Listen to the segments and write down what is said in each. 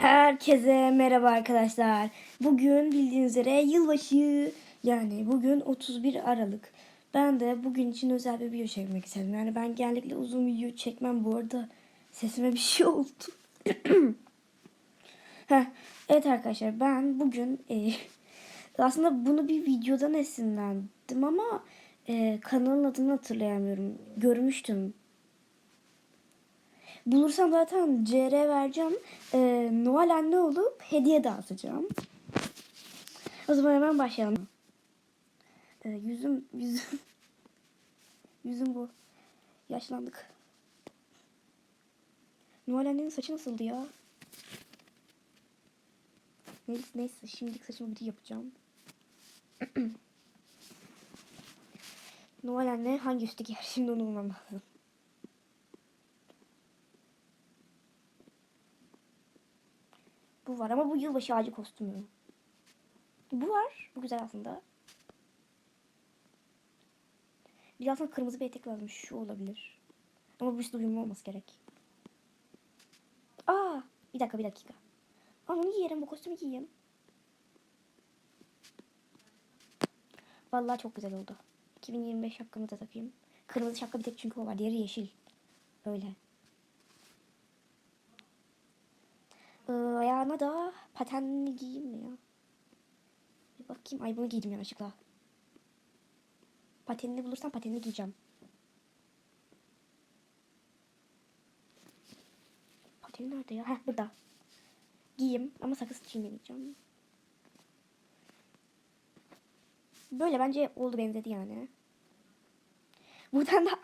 Herkese merhaba arkadaşlar. Bugün bildiğiniz üzere yılbaşı. Yani bugün 31 Aralık. Ben de bugün için özel bir video çekmek istedim. Yani ben genellikle uzun video çekmem bu arada. Sesime bir şey oldu. Heh, evet arkadaşlar ben bugün e, aslında bunu bir videodan esinlendim ama e, kanalın adını hatırlayamıyorum. Görmüştüm Bulursam zaten CR vereceğim. Ee, Noel anne olup hediye dağıtacağım. O zaman hemen başlayalım. Ee, yüzüm, yüzüm, yüzüm bu. Yaşlandık. Noel annenin saçı nasıldı ya? Neyse, neyse şimdilik saçımı bir yapacağım. Noel anne hangi üstü giyer? Şimdi onu bulmam lazım. Bu var ama bu yılbaşı ağacı kostümü. Bu var. Bu güzel aslında. Bir aslında kırmızı bir etek lazım. Şu olabilir. Ama bu üstü uyumlu olması gerek. Aa, bir dakika bir dakika. Aa, bunu giyerim. Bu kostümü giyeyim. Vallahi çok güzel oldu. 2025 şapkamı da takayım. Kırmızı şapka bir tek çünkü o var. Diğeri yeşil. Öyle. Ee, da patenli giyeyim ya? Bir bakayım. Ay bunu giydim yanlışlıkla. Patenli bulursam patenli giyeceğim. Pateni nerede ya? Heh burada. Giyeyim ama sakız çiğnemeyeceğim. Böyle bence oldu benzedi yani. Buradan da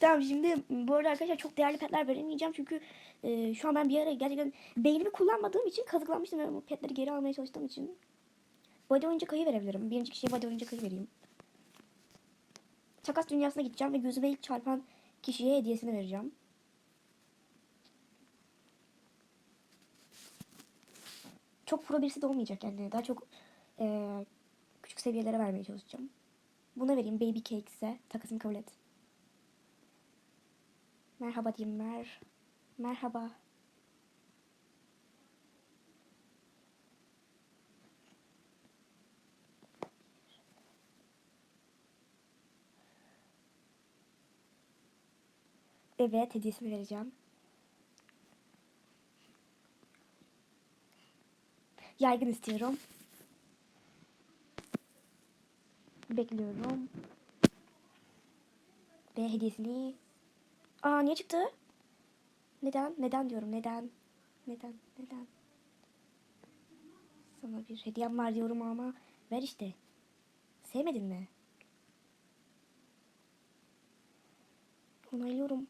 Tamam şimdi bu arada arkadaşlar çok değerli petler veremeyeceğim çünkü e, şu an ben bir ara gerçekten beynimi kullanmadığım için kazıklanmıştım ve bu petleri geri almaya çalıştığım için body oyuncak ayı verebilirim. Birinci kişiye body oyuncak ayı vereyim. Takas dünyasına gideceğim ve gözüme ilk çarpan kişiye hediyesini vereceğim. Çok pro birisi de olmayacak yani. Daha çok e, küçük seviyelere vermeye çalışacağım. Buna vereyim Baby Cakes'e. Takasını kabul et. Merhaba diyeyim mer. Merhaba. Evet hediyesini vereceğim. Yaygın istiyorum. Bekliyorum. Ve hediyesini Aa niye çıktı? Neden? Neden diyorum. Neden? Neden? Neden? Sana bir hediyem var diyorum ama ver işte. Sevmedin mi? Onaylıyorum.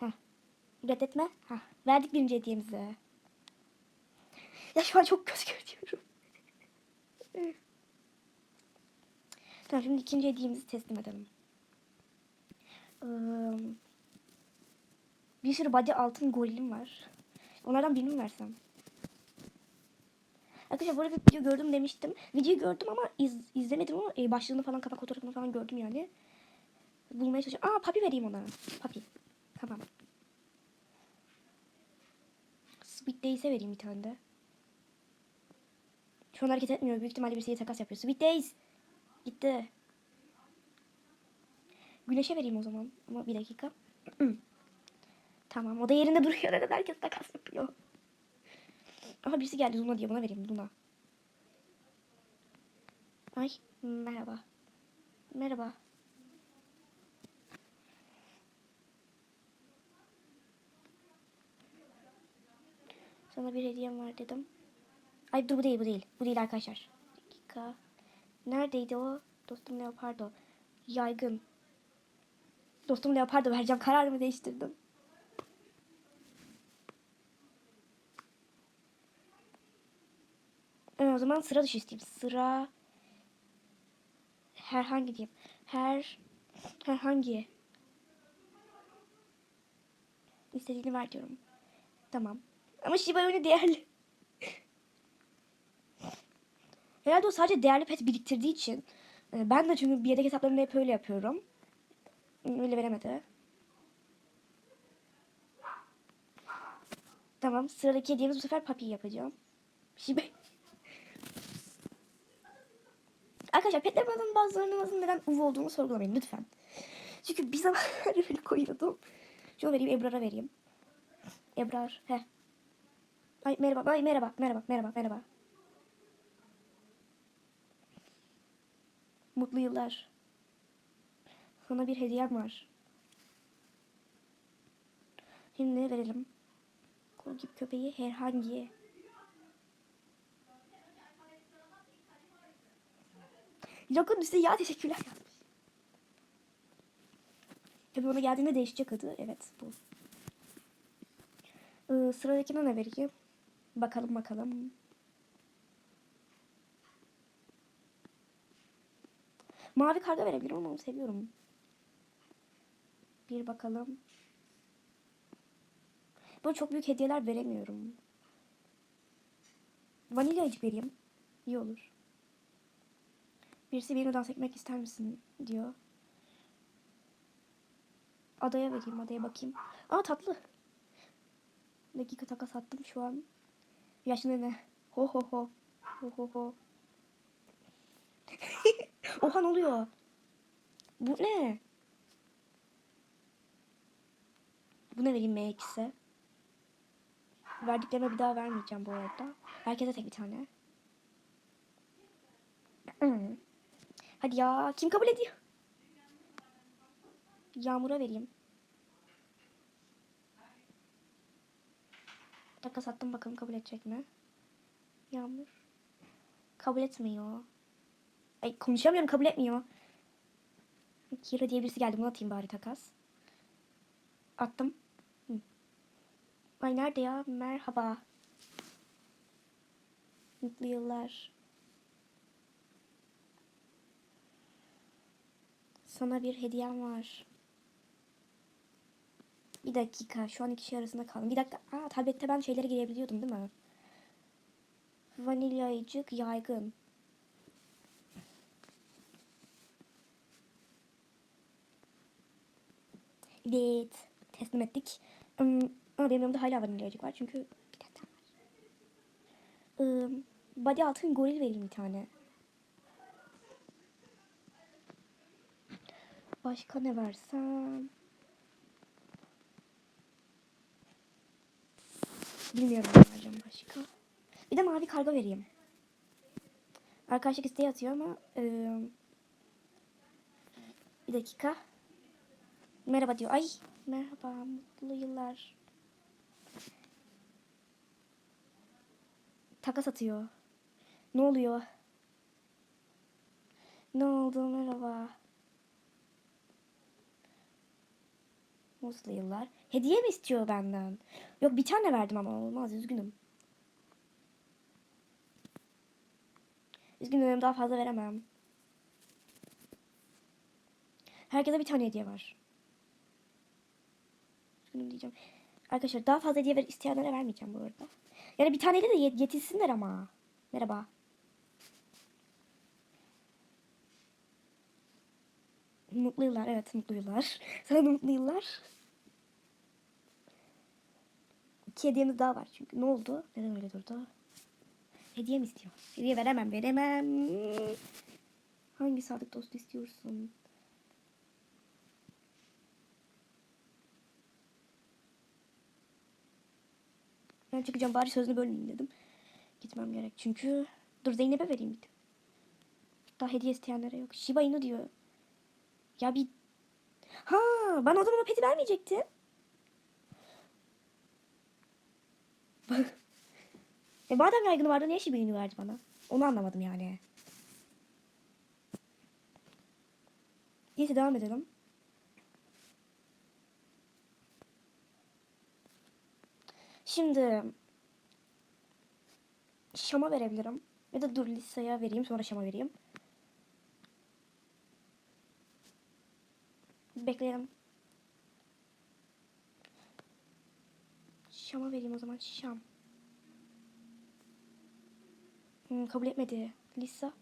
Heh. Reddetme. Heh. Verdik birinci hediyemizi. Ya şu an çok kötü görüyorum. Tamam şimdi ikinci hediyemizi teslim edelim. Ee, bir sürü body altın gorilim var. Onlardan birini mi versem? Arkadaşlar burada bir video gördüm demiştim. Videoyu gördüm ama iz, izlemedim ama e, başlığını falan kapak fotoğrafını falan gördüm yani. Bulmaya çalışıyorum. Aa papi vereyim ona. Papi. Tamam. Sweet Days'e vereyim bir tane de. Şu an hareket etmiyor. Büyük ihtimalle birisiyle takas yapıyor. Sweet Days. Gitti. Güneşe vereyim o zaman. Ama bir dakika. tamam o da yerinde duruyor. Neden herkes takas yapıyor. Aha birisi geldi Luna diye buna vereyim Luna. Ay merhaba. Merhaba. Sana bir hediyem var dedim. Ay dur bu değil bu değil. Bu değil arkadaşlar. Bir dakika. Neredeydi o? Dostum Leopardo. Yaygın. Dostum Leopardo vereceğim. Kararımı değiştirdim. Evet, o zaman sıra dışı isteyeyim. Sıra herhangi diyeyim. Her herhangi istediğini ver diyorum. Tamam. Ama Shiba Inu değerli. Herhalde o sadece değerli pet biriktirdiği için. e, Ben de çünkü bir yedek hesaplarımda hep öyle yapıyorum. Öyle veremedi. Tamam sıradaki hediyemiz bu sefer papi yapacağım. Şimdi Arkadaşlar petler bazen bazılarının neden uv olduğunu sorgulamayın lütfen. Çünkü bir zaman öyle koyuyordum. Şunu vereyim Ebrar'a vereyim. Ebrar he. Ay merhaba ay merhaba merhaba merhaba merhaba. Mutlu yıllar. Sana bir hediyem var. Şimdi verelim? Gibi köpeği herhangi. Lokun üstüne ya teşekkürler yazmış. Ona geldiğinde değişecek adı. Evet bu. Ee, sıradakine ne vereyim? Bakalım bakalım. Mavi karga verebilirim ama onu seviyorum. Bir bakalım. Böyle çok büyük hediyeler veremiyorum. Vanilya acık vereyim. İyi olur. Birisi benimle dans etmek ister misin diyor. Adaya vereyim adaya bakayım. Aa tatlı. Dakika takas attım şu an. Yaşlı ne? Ho ho ho. Ho ho ho. Oha ne oluyor? Bu ne? Bu ne vereyim MX'e? Verdiklerime bir daha vermeyeceğim bu arada. Herkese tek bir tane. Hadi ya kim kabul ediyor? Yağmur'a vereyim. Takas attım bakalım kabul edecek mi? Yağmur. Kabul etmiyor. Ay konuşamıyorum kabul etmiyor. Kira diye birisi geldi bunu atayım bari takas. Attım. Hı. Ay nerede ya? Merhaba. Mutlu yıllar. Sana bir hediyem var. Bir dakika. Şu an iki şey arasında kaldım. Bir dakika. Aa tablette ben şeylere girebiliyordum değil mi? Vanilya ayıcık yaygın. Evet. Teslim ettik. Um, ama benim yanımda hala vanilya ayıcık var. Çünkü bir dakika var. Body altın goril vereyim bir tane. Başka ne versem? Bilmiyorum ne vereceğim başka. Bir de mavi karga vereyim. Arkadaşlık isteği atıyor ama e, bir dakika. Merhaba diyor. Ay merhaba mutlu yıllar. Takas atıyor. Ne oluyor? Ne oldu merhaba. Mutlu yıllar. Hediye mi istiyor benden? Yok bir tane verdim ama olmaz üzgünüm. Üzgünüm daha fazla veremem. Herkese bir tane hediye var. Diyeceğim. Arkadaşlar daha fazla hediye ver isteyenlere vermeyeceğim bu arada. Yani bir taneyle de yet yetinsinler ama. Merhaba. Mutlu yıllar evet mutlu yıllar. Sana da mutlu yıllar. İki hediyemiz daha var çünkü. Ne oldu? Neden öyle durdu? Hediye mi istiyor? Hediye veremem veremem. Hangi sadık dost istiyorsun? Ben çıkacağım bari sözünü bölmeyeyim dedim. Gitmem gerek çünkü. Dur Zeynep'e vereyim bir de. Daha hediye isteyenlere yok. Shiba Inu diyor. Ya bir... Ha, ben o zaman o peti vermeyecektim. e madem yaygını vardı niye Shiba Inu verdi bana? Onu anlamadım yani. Neyse devam edelim. Şimdi Şam'a verebilirim. Ya da dur Lisa'ya vereyim sonra Şam'a vereyim. Bekleyelim. Şam'a vereyim o zaman. Şam. Hmm, kabul etmedi. Lisa.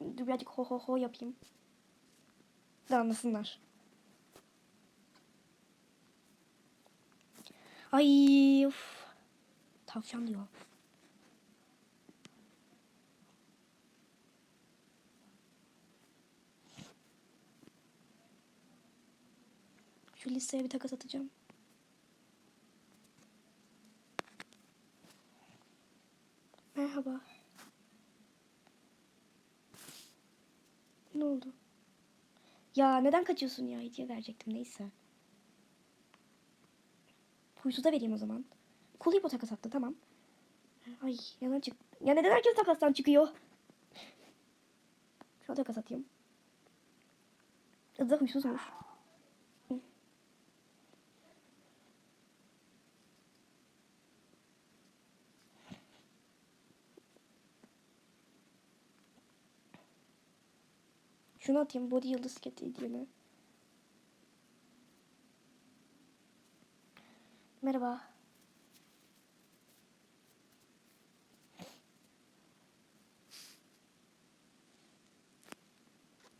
Dur birazcık ho ho ho yapayım. Da anlasınlar. Ay of. Tavşan diyor. Şu listeye bir takas atacağım. Merhaba. Ne oldu? Ya neden kaçıyorsun ya? Hediye verecektim neyse. Huysuza vereyim o zaman. Kul bu takas attı tamam. Ay yalan çık. Ya neden herkes takastan çıkıyor? Şu takas atayım. Adı da huysuzmuş. Hı. Şunu atayım. Body yıldız keti diye mi? Merhaba.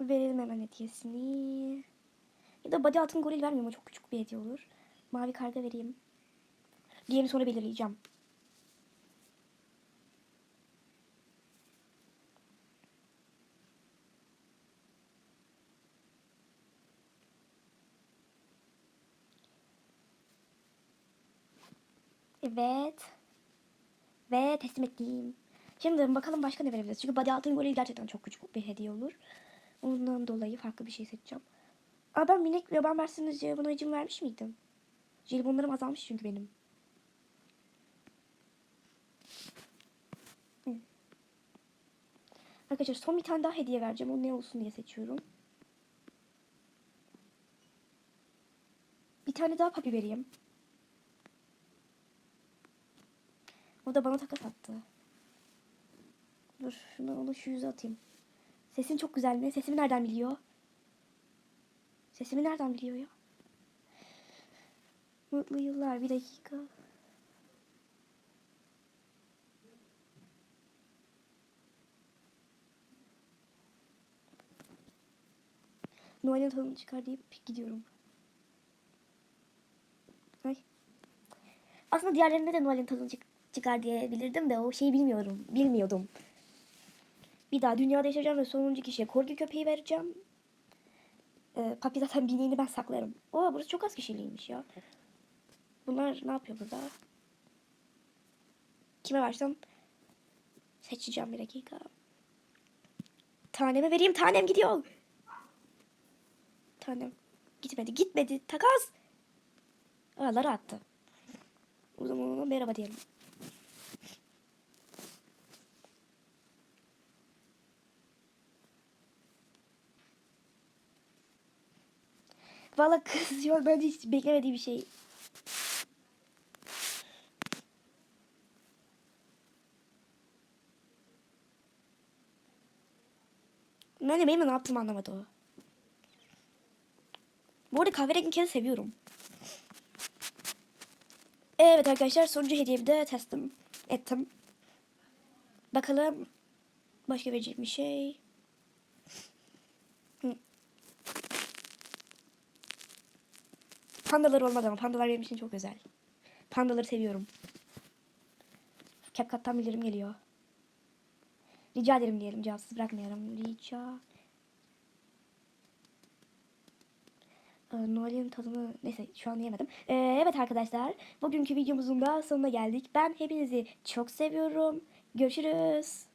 Verelim hemen hediyesini. Ya da body altın goril vermiyorum. O çok küçük bir hediye olur. Mavi karga vereyim. Diğerini sonra belirleyeceğim. Evet. Ve teslim ettim. Şimdi bakalım başka ne verebiliriz. Çünkü body altın goril gerçekten çok küçük bir hediye olur. Ondan dolayı farklı bir şey seçeceğim. Aa ben minik yaban versiniz jelibona izin vermiş miydim? Jelibonlarım azalmış çünkü benim. Hı. Arkadaşlar son bir tane daha hediye vereceğim. O ne olsun diye seçiyorum. Bir tane daha papi vereyim. O da bana takas attı. Dur şunu onu şu yüze atayım. Sesin çok güzel mi? Sesimi nereden biliyor? Sesimi nereden biliyor ya? Mutlu yıllar bir dakika. Noel'in tadını çıkar deyip gidiyorum. Ay. Aslında diğerlerinde de Noel'in tadını çık- çıkar diyebilirdim de o şeyi bilmiyorum. Bilmiyordum. Bir daha dünyada yaşayacağım ve sonuncu kişiye korgi köpeği vereceğim. Ee, papi zaten bineğini ben saklarım. Oo burası çok az kişiliymiş ya. Bunlar ne yapıyor burada? Kime versem? Seçeceğim bir dakika. Taneme vereyim. Tanem gidiyor. Tanem. Gitmedi. Gitmedi. Takas. Araları attı. O zaman ona merhaba diyelim. Valla kızıyor. Bence hiç beklemediği bir şey. Ben de benim ne yaptığımı anlamadı o. Bu arada kahverengi kedi seviyorum. Evet arkadaşlar sonuncu hediyemi de teslim ettim. Bakalım başka verecek bir şey. Pandalar olmadı ama pandalar benim için çok özel. Pandaları seviyorum. CapCut'tan bildirim geliyor. Rica ederim diyelim cevapsız bırakmayalım. Rica. Ee, Noel'in tadını neyse şu an yemedim. Ee, evet arkadaşlar bugünkü videomuzun da sonuna geldik. Ben hepinizi çok seviyorum. Görüşürüz.